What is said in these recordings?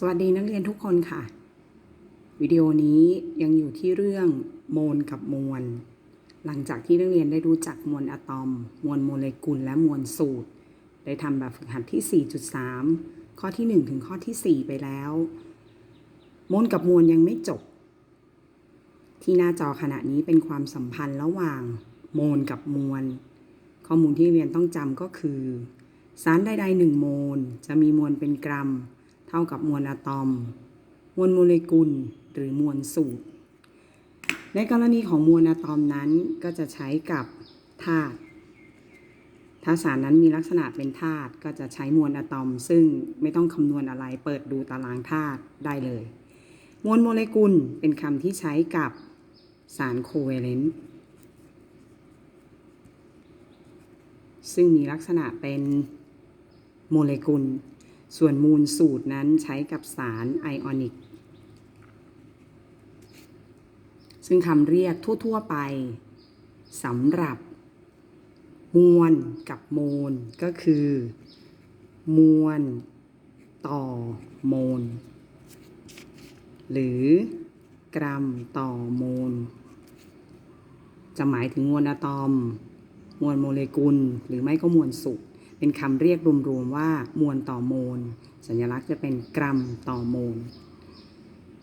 สวัสดีนักเรียนทุกคนค่ะ วิดีโอนี้ยังอยู่ที่เรื่องโมลกับมวล หลังจากที่นักเรียนได้รู้จักมวลอะตอม มวลโมเลกุลและมวลสูตร ได้ทำแบบฝึกหัดที่ 4.3 ข้อที่ 1 ถึงข้อที่ 4 ไปแล้ว มวลกับมวลยังไม่จบ ที่หน้าจอขณะนี้เป็นความสัมพันธ์ระหว่างโมลกับมวล ข้อมูลที่เรียนต้องจำก็คือ สารใดๆหนึ่งโมลจะมีมวลเป็นกรัม เท่ากับมวลอะตอม มวลโมเลกุลหรือมวลสูตร ในกรณีของมวลอะตอมนั้นก็จะใช้กับธาตุถ้าสารนั้นมีลักษณะเป็นธาตุก็จะใช้มวลอะตอม ซึ่งไม่ต้องคำนวณอะไรเปิดดูตารางธาตุได้เลย มวลโมเลกุลเป็นคำที่ใช้กับสารโคเวเลนต์ซึ่งมีลักษณะเป็นโมเลกุล ส่วนมูลสูตรนั้นใช้กับสารไอออนิก ซึ่งคำเรียกทั่ว ๆ ไปสำหรับมวลกับโมลก็คือ มวลต่อโมลหรือกรัมต่อโมลจะหมายถึงมวลอะตอม มวลโมเลกุล หรือไม่ก็มวลสุก เป็นคำเรียกรวมๆว่ามวลต่อโมล สัญลักษณ์จะเป็นกรัมต่อโมล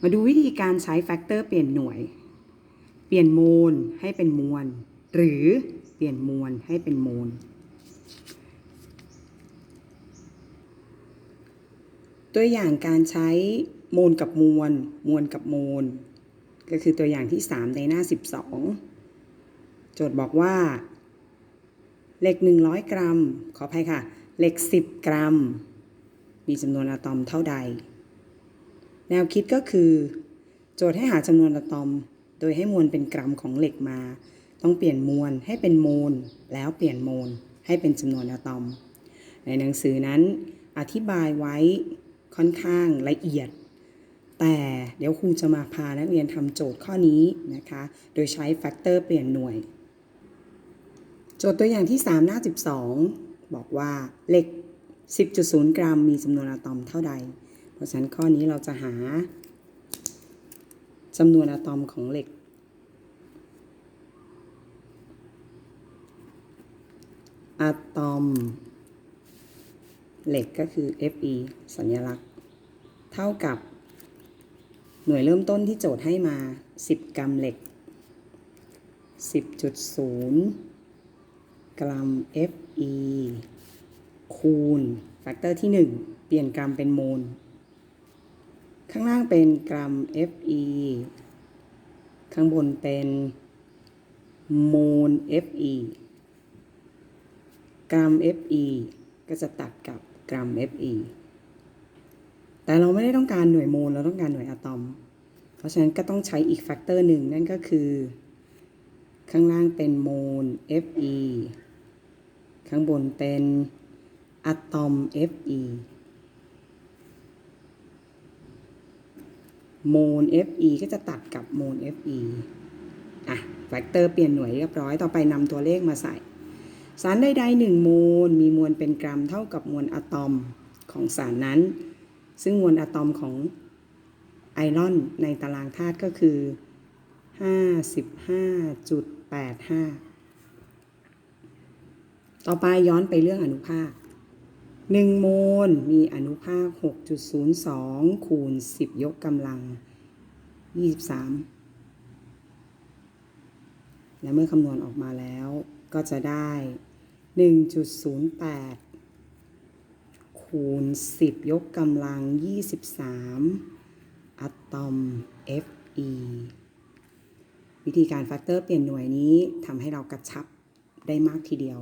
มาดูวิธีการใช้แฟกเตอร์เปลี่ยนหน่วย เปลี่ยนโมลให้เป็นมวล หรือเปลี่ยนมวลให้เป็นโมล ตัวอย่างการใช้โมลกับมวล มวลกับโมล ก็คือตัวอย่างที่ 3 ในหน้า 12 โจทย์บอกว่า เหล็ก 100 กรัม ขออภัยค่ะ เหล็ก 10 กรัม มีจำนวนอะตอมเท่าใด แนวคิดก็คือ โจทย์ให้หาจำนวนอะตอม โดยให้มวลเป็นกรัมของเหล็กมา ต้องเปลี่ยนมวลให้เป็นโมล แล้วเปลี่ยนโมลให้เป็นจำนวนอะตอม ในหนังสือนั้นอธิบายไว้ค่อนข้างละเอียด แต่เดี๋ยวครูจะมาพานักเรียนทำโจทย์ข้อนี้นะคะ โดยใช้แฟกเตอร์เปลี่ยนหน่วย จทย์ตัวอย่างที่ 3 หน้า 12 บอกว่าเหล็ก 10.0 กรัม มีจำนวนอะตอมเท่าใด เพราะฉะนั้นข้อนี้เราจะหาจำนวนอะตอมของเหล็ก อะตอม เหล็กก็คือ Fe สัญลักษณ์ เท่ากับ หน่วยเริ่มต้นที่โจทย์ให้มา 10 กรัมเหล็ก 10.0 กรัม Fe คูณแฟกเตอร์ที่ 1 เปลี่ยนกรัมเป็นโมล ข้างล่างเป็นกรัม Fe ข้างบนเป็นโมล Fe กรัม Fe ก็จะตัดกับกรัม Fe แต่เราไม่ได้ต้องการหน่วยโมล เราต้องการหน่วยอะตอม เพราะฉะนั้นก็ต้องใช้อีกแฟกเตอร์หนึ่งนั่นก็คือ ข้างล่างเป็นโมล Fe ข้างบนเป็นอะตอม Fe โมล Fe ก็จะตัดกับโมล Fe อะแฟกเตอร์เปลี่ยนหน่วยเรียบร้อย ต่อไปนำตัวเลขมาใส่ สารใดๆหนึ่งโมลมีมวลเป็นกรัมเท่ากับมวลอะตอมของสารนั้น ซึ่งมวลอะตอมของไอรอนในตารางธาตุก็คือ 55.85 ต่อไปย้อนไปเรื่องอนุภาค1โมลมีอนุภาค 6.02 คูณ 10 ยกกำลัง 23 และเมื่อคำนวณออกมาแล้วก็จะได้ 1.08 คูณ 10 ยกกำลัง 23 อะตอม Fe วิธีการแฟกเตอร์เปลี่ยนหน่วยนี้ทำให้เรากระชับได้มากทีเดียว